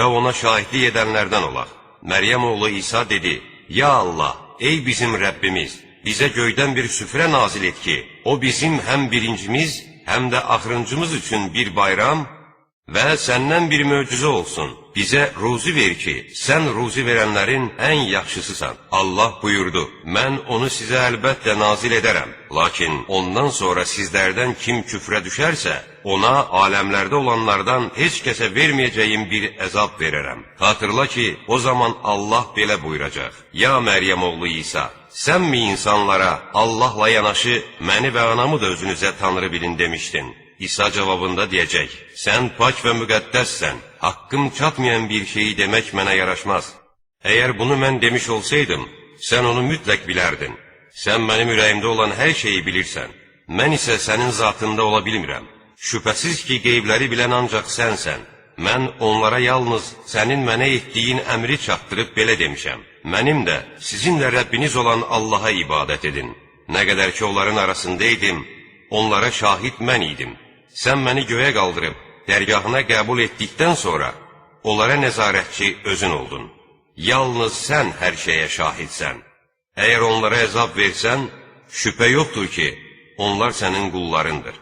və ona şahidlik edənlərdən olaq. Məryəm oğlu İsa dedi: Ya Allah, ey bizim Rəbbimiz, bizə göydən bir süfrə nazil et ki, o bizim həm birincimiz, həm də axırıncımız üçün bir bayram və səndən bir möcüzə olsun. Bizə ruzi ver ki, sən ruzi verənlərin ən yaxşısısan. Allah buyurdu, mən onu sizə əlbəttə nazil edərəm. Lakin ondan sonra sizlərdən kim küfrə düşərsə, ona aləmlərdə olanlardan heç kəsə verməyəcəyim bir əzab verərəm. Xatırla ki, o zaman Allah belə buyuracaq. Ya Məryəm oğlu İsa, sən mi insanlara Allahla yanaşı məni və anamı da özünüzə tanrı bilin demişdin? İsa cavabında deyəcək, sən pak və müqəddəssən, haqqım çatmayan bir şeyi demək mənə yaraşmaz. Əgər bunu mən demiş olsaydım, sən onu mütləq bilərdin. Sən mənim ürəyimdə olan hər şeyi bilirsən. Mən isə sənin zatında ola bilmirəm. Şübhəsiz ki, qeybləri bilən ancaq sənsən. Mən onlara yalnız sənin mənə etdiyin əmri çatdırıb belə demişəm. Mənim də, sizin də Rəbbiniz olan Allaha ibadət edin. Nə qədər ki, onların arasında idim, onlara şahid mən idim. Sən məni göyə qaldırıb, dərgahına qəbul etdikdən sonra, onlara nəzarətçi özün oldun. Yalnız sən hər şeyə şahidsən. Əgər onlara əzab versən, şübhə yoxdur ki, onlar sənin qullarındır.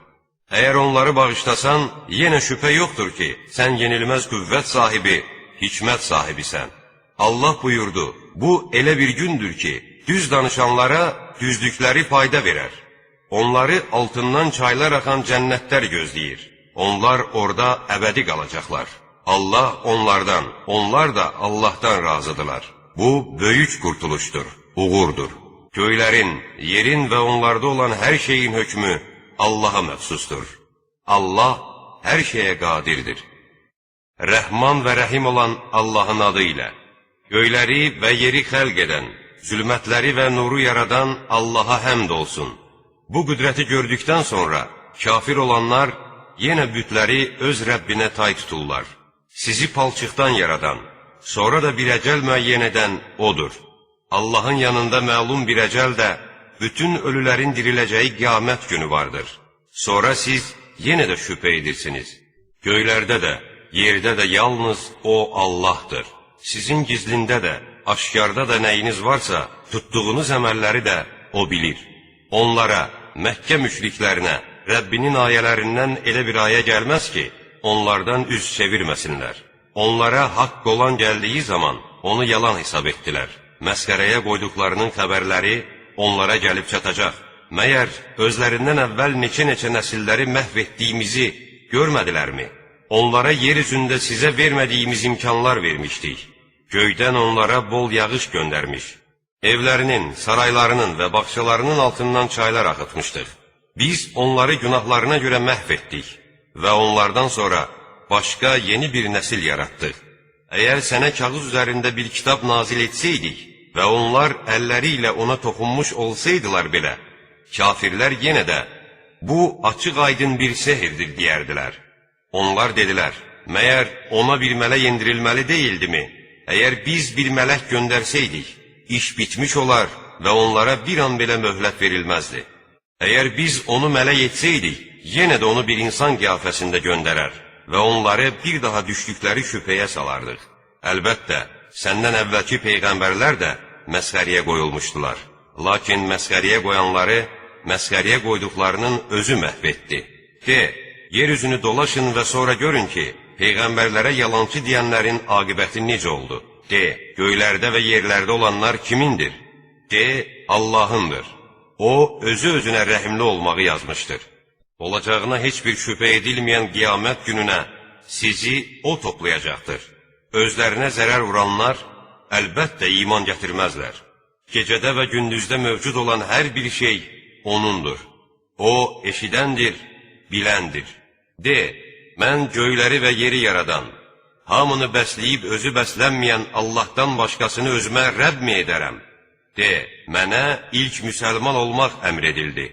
Əgər onları bağışlasan, yenə şübhə yoxdur ki, sən yenilməz qüvvət sahibi, hikmət sahibisən. Allah buyurdu, bu elə bir gündür ki, düz danışanlara düzlükləri fayda verər. Onları altından çaylar axan cənnətlər gözləyir. Onlar orada əbədi qalacaqlar. Allah onlardan, onlar da Allahdan razıdırlar. Bu böyük qurtuluşdur, uğurdur. Göylərin, yerin və onlarda olan hər şeyin hökmü Allaha məxsusdur. Allah hər şeyə qadirdir. Rəhman və Rəhim olan Allahın adı ilə göyləri və yeri xəlq edən, zülmətləri və nuru yaradan Allaha həmd olsun. Bu qüdrəti gördükdən sonra kafir olanlar yenə bütləri öz Rəbbinə tay tuturlar. Sizi palçıqdan yaradan, sonra da bir əcəl müəyyən edən O'dur. Allahın yanında məlum bir əcəl də bütün ölülərin diriləcəyi qiyamət günü vardır. Sonra siz yenə də şübhə edirsiniz. Göylərdə də, yerdə də yalnız O Allahdır. Sizin gizlində də, aşkarda da nəyiniz varsa, tutduğunuz əməlləri də O bilir. Onlara, Məkkə müşriklərinə, Rəbbinin ayələrindən elə bir ayə gəlməz ki, onlardan üz çevirməsinlər. Onlara haqq olan gəldiyi zaman onu yalan hesab etdilər. Məsxərəyə qoyduqlarının xəbərləri onlara gəlib çatacaq. Məyər özlərindən əvvəl neçə-neçə nəsilləri məhv etdiyimizi görmədilərmi? Onlara yer üzündə sizə vermədiyimiz imkanlar vermişdik. Göydən onlara bol yağış göndərmiş. Evlərinin, saraylarının və bağçalarının altından çaylar axıtmışdıq. Biz onları günahlarına görə məhv etdik və onlardan sonra başqa yeni bir nəsil yaratdıq. Əgər sənə kağız üzərində bir kitab nazil etsəydik və onlar əlləri ilə ona toxunmuş olsaydılar belə, kafirlər yenə də bu açıq aydın bir sehirdir deyərdilər. Onlar dedilər, məyər ona bir mələk endirilməli deyildimi? Əgər biz bir mələk göndərsəydik, iş bitmiş olar və onlara bir an belə möhlət verilməzdi. Əgər biz onu mələk etsəydik, yenə də onu bir insan qiyafəsində göndərər və onları bir daha düşdükləri şübhəyə salardıq. Əlbəttə, səndən əvvəlki peyğəmbərlər də məsxəriyə qoyulmuşdular. Lakin məsxəriyə qoyanları məsxəriyə qoyduqlarının özü məhv etdi. De, yer üzünü dolaşın və sonra görün ki, peyğəmbərlərə yalançı deyənlərin aqibəti necə oldu? De, göylərdə və yerlərdə olanlar kimindir? De, Allahındır. O, özü özünə rəhimli olmağı yazmışdır. Olacağına heç bir şübhə edilməyən qiyamət gününə sizi O toplayacaqdır. Özlərinə zərər vuranlar əlbəttə iman gətirməzlər. Gecədə və gündüzdə mövcud olan hər bir şey O'nundur. O, eşidəndir, biləndir. De, mən göyləri və yeri yaradan, hamını bəsləyib özü bəslənməyən Allahdan başqasını özümə Rəbb mi edərəm? De, mənə ilk müsəlman olmaq əmr edildi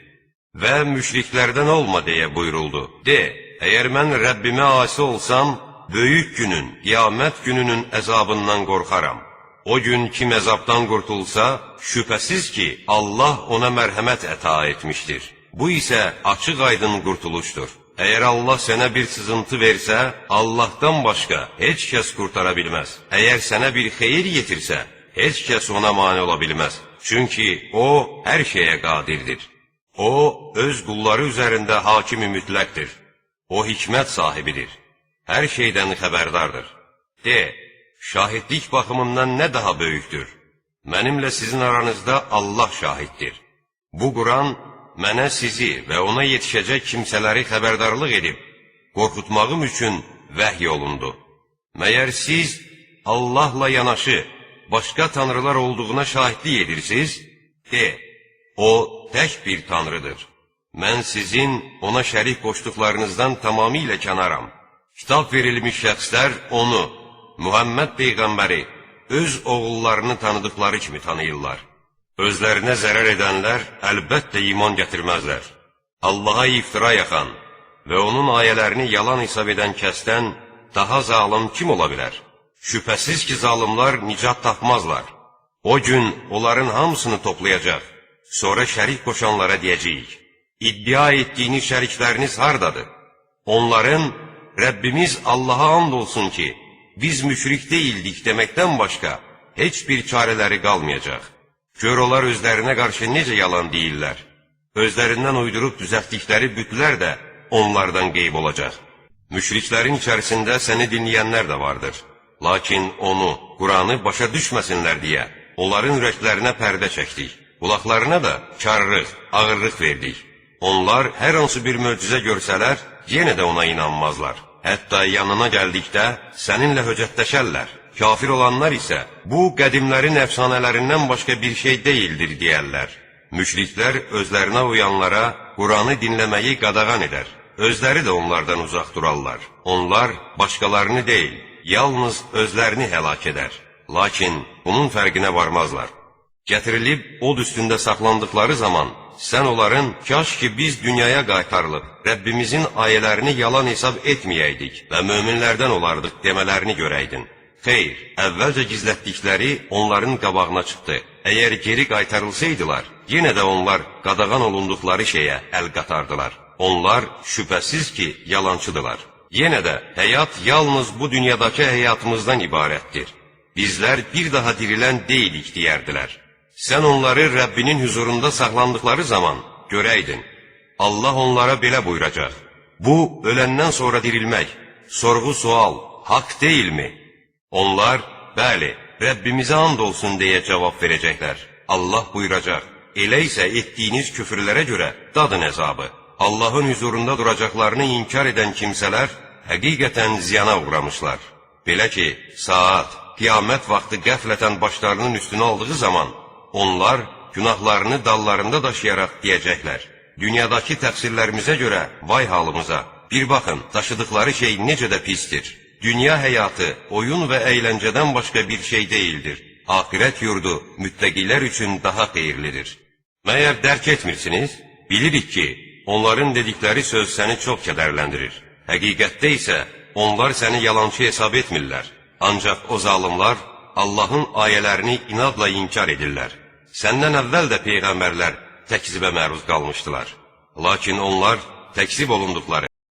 və müşriklərdən olma deyə buyuruldu. De, əgər mən Rəbbimə asi olsam, böyük günün, qiyamət gününün əzabından qorxaram. O gün kim əzabdan qurtulsa, şübhəsiz ki, Allah ona mərhəmət əta etmişdir. Bu isə açıq aydın qurtuluşdur. Eğer Allah sənə bir sızıntı versə, Allahdan başqa heç kəs qurtara bilməz. Əgər sənə bir xeyir yetirsə, heç kəs ona mane ola bilməz. Çünki o hər şeyə qadirdir. O öz qulları üzərində hakimi mütləqdir. O hikmət sahibidir. Hər şeydən xəbərdardır. De, şahidlik baxımından nə daha böyükdür? Mənimlə sizin aranızda Allah şahiddir. Bu Quran mənə sizi və ona yetişəcək kimsələri xəbərdarlıq edib, qorxutmağım üçün vəhy olundu. Məyər siz Allahla yanaşı başqa tanrılar olduğuna şahidlik edirsiniz? De, O tək bir tanrıdır. Mən sizin ona şərik qoşduqlarınızdan tamamilə kənaram. Kitab verilmiş şəxslər onu, Muhammed Peyğəmbəri, öz oğullarını tanıdıqları kimi tanıyırlar. Özlərinə zərər edənlər əlbəttə iman gətirməzlər. Allaha iftira yaxan və onun ayələrini yalan hesab edən kəsdən daha zalım kim ola bilər? Şübhəsiz ki, zalimlar nicat tapmazlar. O gün onların hamısını toplayacaq. Sonra şərik qoşanlara deyəcəyik: İddia etdiyiniz şərikləriniz hardadır? Onların Rəbbimiz Allaha and olsun ki, biz müşrik deyildik deməkdən başqa heç bir çarələri qalmayacaq. Gör onlar özlərinə qarşı necə yalan deyirlər. Özlərindən uydurub düzəltdikləri bütlər də onlardan qeyb olacaq. Müşriklərin içərisində səni dinləyənlər də vardır. Lakin onu, Quranı başa düşməsinlər deyə onların ürəklərinə pərdə çəkdik. Qulaqlarına da karlıq, ağırlıq verdik. Onlar hər hansı bir möcüzə görsələr, yenə də ona inanmazlar. Hətta yanına gəldikdə səninlə höcətləşərlər. Kafir olanlar isə bu qədimlərin əfsanələrindən başqa bir şey deyildir deyərlər. Müşriklər özlərinə uyanlara Quranı dinləməyi qadağan edər. Özləri də onlardan uzaq durarlar. Onlar başqalarını deyil, yalnız özlərini həlak edər. Lakin bunun fərqinə varmazlar. Gətirilib od üstündə saxlandıqları zaman sən onların kaş ki biz dünyaya qaytarılıb Rəbbimizin ayələrini yalan hesab etməyəydik və möminlərdən olardıq demələrini görəydin. Xeyr, əvvəlcə gizlətdikləri onların qabağına çıxdı. Əgər geri qaytarılsaydılar, yenə də onlar qadağan olunduqları şeyə əl qatardılar. Onlar şübhəsiz ki, yalançıdılar. Yenə də həyat yalnız bu dünyadakı həyatımızdan ibarətdir. Bizlər bir daha dirilən deyilik deyərdilər. Sən onları Rəbbinin huzurunda saxlandıqları zaman görəydin. Allah onlara belə buyuracaq. Bu, öləndən sonra dirilmək, sorğu-sual, haqq deyilmi? Onlar, bəli, Rəbbimizə and olsun deyə cavab verəcəklər. Allah buyuracaq, elə isə etdiyiniz küfürlərə görə dadın əzabı. Allahın huzurunda duracaqlarını inkar edən kimsələr həqiqətən ziyana uğramışlar. Belə ki, saat, qiyamət vaxtı qəflətən başlarının üstünə aldığı zaman, onlar günahlarını dallarında daşıyaraq deyəcəklər. Dünyadakı təqsirlərimizə görə vay halımıza, bir baxın, daşıdıqları şey necə də pistir. Dünya həyatı oyun və əyləncədən başqa bir şey deyildir. Axirət yurdu müttəqilər üçün daha xeyirlidir. Məyər dərk etmirsiniz? Bilirik ki, onların dedikləri söz səni çox kədərləndirir. Həqiqətdə isə onlar səni yalançı hesab etmirlər. Ancaq o zalimlar Allahın ayələrini inadla inkar edirlər. Səndən əvvəl də peyğəmbərlər təkzibə məruz qalmışdılar. Lakin onlar təkzib olunduqları